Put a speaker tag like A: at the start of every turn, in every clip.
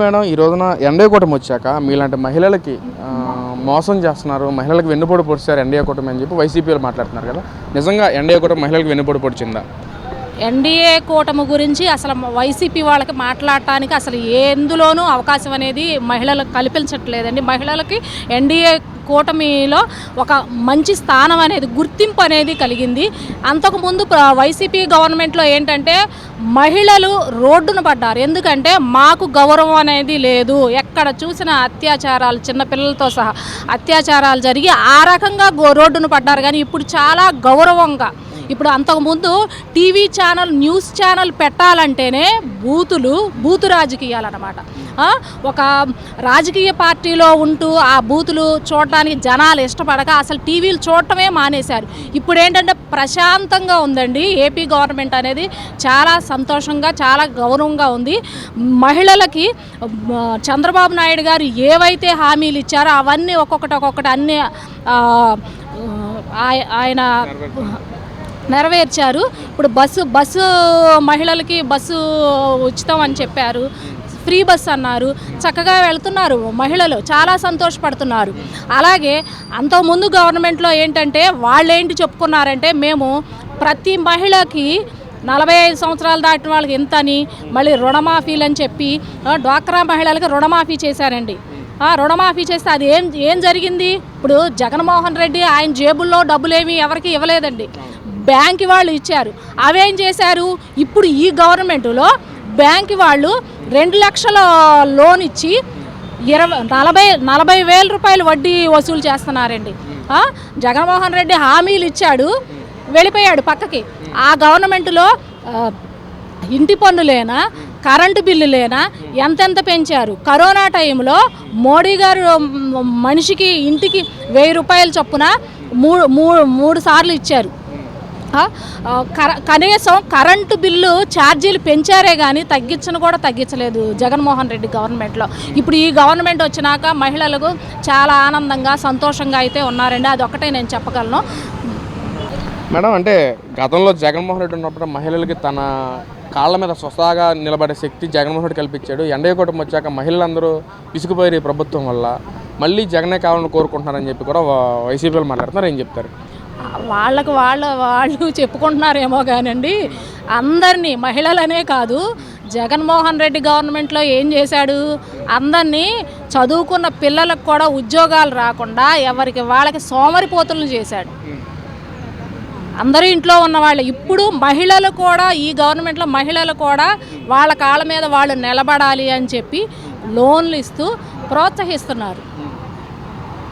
A: Madam ఈ రోజున NDA కూటమి వచ్చాక మీలాంటి మహిళలకి మోసం చేస్తున్నారు మహిళలకు వెన్నుపోటు పొడిచారు ఎన్డీఏ కూటమి అని చెప్పి వైసీపీలు మాట్లాడుతున్నారు కదా. నిజంగా ఎన్డీఏ కూటమి మహిళలకు వెన్నుపోటు పొడిచిందా?
B: ఎన్డీఏ కూటమి గురించి అసలు వైసీపీ వాళ్ళకి మాట్లాడటానికి అసలు ఎందులోనూ అవకాశం అనేది మహిళలకు కల్పించట్లేదండి. మహిళలకి ఎన్డీఏ కూటమిలో ఒక మంచి స్థానం అనేది గుర్తింపు అనేది కలిగింది. అంతకుముందు వైసీపీ గవర్నమెంట్లో ఏంటంటే మహిళలు రోడ్డున పడ్డారు. ఎందుకంటే మాకు గౌరవం అనేది లేదు. ఎక్కడ చూసిన అత్యాచారాలు చిన్నపిల్లలతో సహా అత్యాచారాలు జరిగి ఆ రకంగా గో- పడ్డారు. కానీ ఇప్పుడు చాలా గౌరవంగా ఇప్పుడు అంతకుముందు టీవీ ఛానల్ న్యూస్ ఛానల్ పెట్టాలంటేనే బూతులు బూతు రాజకీయాలన్నమాట. ఒక రాజకీయ పార్టీలో ఉంటూ ఆ బూతులు చూడటానికి జనాలు ఇష్టపడక అసలు టీవీలు చూడటమే మానేశారు. ఇప్పుడు ఏంటంటే ప్రశాంతంగా ఉందండి. ఏపీ గవర్నమెంట్ అనేది చాలా సంతోషంగా చాలా గౌరవంగా ఉంది. మహిళలకి చంద్రబాబు నాయుడు గారు ఏవైతే హామీలు ఇచ్చారో అవన్నీ ఒక్కొక్కటి ఒక్కొక్కటి అన్ని ఆయ- ఆయన నెరవేర్చారు. ఇప్పుడు బస్సు బస్సు మహిళలకి బస్సు ఉచితం అని చెప్పారు. ఫ్రీ బస్ అన్నారు. చక్కగా వెళ్తున్నారు మహిళలు. చాలా సంతోషపడుతున్నారు. అలాగే అంతకుముందు గవర్నమెంట్లో ఏంటంటే వాళ్ళు ఏంటి చెప్పుకున్నారంటే మేము ప్రతి మహిళకి నలభై ఐదు సంవత్సరాలు దాటిన వాళ్ళకి ఇంతని అని మళ్ళీ రుణమాఫీలు అని చెప్పి డ్వాక్రా మహిళలకు రుణమాఫీ చేశారండి. రుణమాఫీ చేస్తే అది ఏం ఏం జరిగింది? ఇప్పుడు జగన్మోహన్ రెడ్డి ఆయన జేబుల్లో డబ్బులేమి ఎవరికి ఇవ్వలేదండి. బ్యాంక్ వాళ్ళు ఇచ్చారు. అవేం చేశారు? ఇప్పుడు ఈ గవర్నమెంట్లో బ్యాంక్ వాళ్ళు రెండు లక్షల లోన్ ఇచ్చి ఇరవై నలభై నలభై వేల రూపాయలు వడ్డీ వసూలు చేస్తున్నారండి. జగన్మోహన్ రెడ్డి హామీలు ఇచ్చాడు వెళ్ళిపోయాడు పక్కకి. ఆ గవర్నమెంట్లో ఇంటి పన్నులేనా కరెంటు బిల్లు లేనా ఎంతెంత పెంచారు? కరోనా టైంలో మోడీ గారు మనిషికి ఇంటికి వెయ్యి రూపాయల చొప్పున మూడు మూడు మూడు సార్లు ఇచ్చారు. కనీసం కరెంటు బిల్లు ఛార్జీలు పెంచారే కానీ తగ్గించను కూడా తగ్గించలేదు జగన్మోహన్ రెడ్డి గవర్నమెంట్లో. ఇప్పుడు ఈ గవర్నమెంట్ వచ్చినాక మహిళలకు చాలా ఆనందంగా సంతోషంగా అయితే ఉన్నారండి. అది ఒకటే నేను చెప్పగలను.
A: మేడం అంటే గతంలో జగన్మోహన్ రెడ్డి ఉన్నప్పుడు మహిళలకి తన కాళ్ళ మీద స్వసాగా నిలబడే శక్తి జగన్మోహన్ రెడ్డి కల్పించాడు. ఎన్డీఏ కూటమి వచ్చాక మహిళలందరూ విసుగుపోయారు ఈ ప్రభుత్వం వల్ల. మళ్ళీ జగనే కావాలని కోరుకుంటున్నారని చెప్పి కూడా వైసీపీలో వైసీపీలు మాట్లాడుతున్నారు ఏం చెప్తారు?
B: వాళ్ళకు వాళ్ళ వాళ్ళు చెప్పుకుంటున్నారేమో కానండి. అందరినీ మహిళలనే కాదు జగన్మోహన్ రెడ్డి గవర్నమెంట్లో ఏం చేశాడు? అందరినీ చదువుకున్న పిల్లలకు కూడా ఉద్యోగాలు రాకుండా ఎవరికి వాళ్ళకి సోమరిపోతులను చేశాడు. అందరూ ఇంట్లో ఉన్న వాళ్ళు. ఇప్పుడు మహిళలు కూడా ఈ గవర్నమెంట్లో మహిళలు కూడా వాళ్ళ కాళ్ళ మీద వాళ్ళు నిలబడాలి అని చెప్పి లోన్లు ఇస్తూ ప్రోత్సహిస్తున్నారు.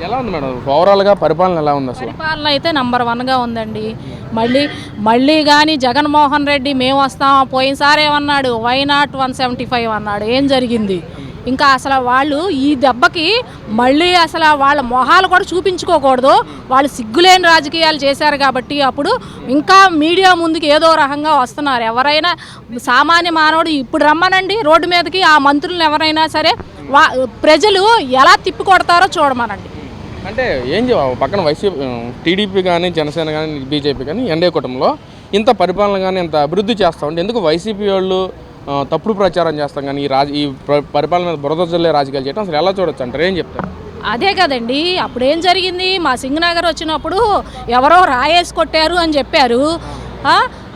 A: ఎలా ఉంది మేడం? ఓవరాల్గా పరిపాలన ఎలా ఉంది అసలు?
B: పరిపాలన అయితే నంబర్ వన్గా ఉందండి. మళ్ళీ మళ్ళీ కానీ జగన్మోహన్ రెడ్డి మేము వస్తాం పోయినసారి ఏమన్నాడు? Why not one seventy five అన్నాడు. ఏం జరిగింది? ఇంకా అసలు వాళ్ళు ఈ దెబ్బకి మళ్ళీ అసలు వాళ్ళ మొహాలు కూడా చూపించుకోకూడదు. వాళ్ళు సిగ్గులేని రాజకీయాలు చేశారు కాబట్టి అప్పుడు ఇంకా మీడియా ముందుకు ఏదో రకంగా వస్తున్నారు. ఎవరైనా సామాన్య మానవుడు ఇప్పుడు రమ్మనండి రోడ్డు మీదకి ఆ మంత్రులను ఎవరైనా సరే వా ప్రజలు ఎలా తిప్పి కొడతారో చూడమనండి.
A: అంటే ఏం చెప్ప పక్కన వైసీపీ టీడీపీ కానీ జనసేన కానీ బీజేపీ కానీ ఎన్డీఏ కూటమిలో ఇంత పరిపాలన కానీ ఇంత అభివృద్ధి చేస్తూ ఉంటే ఎందుకు వైసీపీ వాళ్ళు తప్పుడు ప్రచారం చేస్తాం కానీ ఈ రాజ ఈ పరిపాలన మీద బురద జల్లే రాజకీయాలు చేయడం అసలు ఎలా చూడొచ్చు అంటారు? ఏం చెప్తారు?
B: అదే కదండి అప్పుడు ఏం జరిగింది? మా సింగనగర్ వచ్చినప్పుడు ఎవరో రాయేసి కొట్టారు అని చెప్పారు.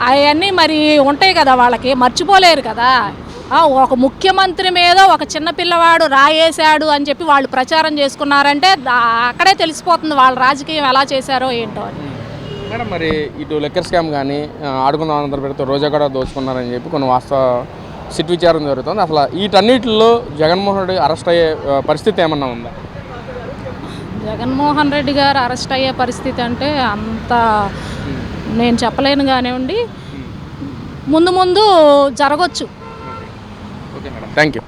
B: అవన్నీ మరి ఉంటాయి కదా వాళ్ళకి మర్చిపోలేరు కదా. ఒక ముఖ్యమంత్రి మీద ఒక చిన్న పిల్లవాడు రాయేశాడు అని చెప్పి వాళ్ళు ప్రచారం చేసుకున్నారంటే అక్కడే తెలిసిపోతుంది వాళ్ళ రాజకీయం ఎలా చేశారో ఏంటో అని.
A: మేడం మరి ఇటు లెక్కర్ స్కామ్ కానీ ఆ, ఆడుకుందాం ఆంధ్ర పెడితే రోజా కూడా దోచుకున్నారని చెప్పి కొన్ని వాస్తవ సిట్ విచారం జరుగుతుంది. అసలు వీటన్నిటిలో జగన్మోహన్ రెడ్డి అరెస్ట్ అయ్యే పరిస్థితి ఏమన్నా ఉందా?
B: జగన్మోహన్ రెడ్డి గారు అరెస్ట్ అయ్యే పరిస్థితి అంటే అంత నేను చెప్పలేను కానివ్వండి. ముందు ముందు జరగచ్చు.
A: Okay madam. Thank you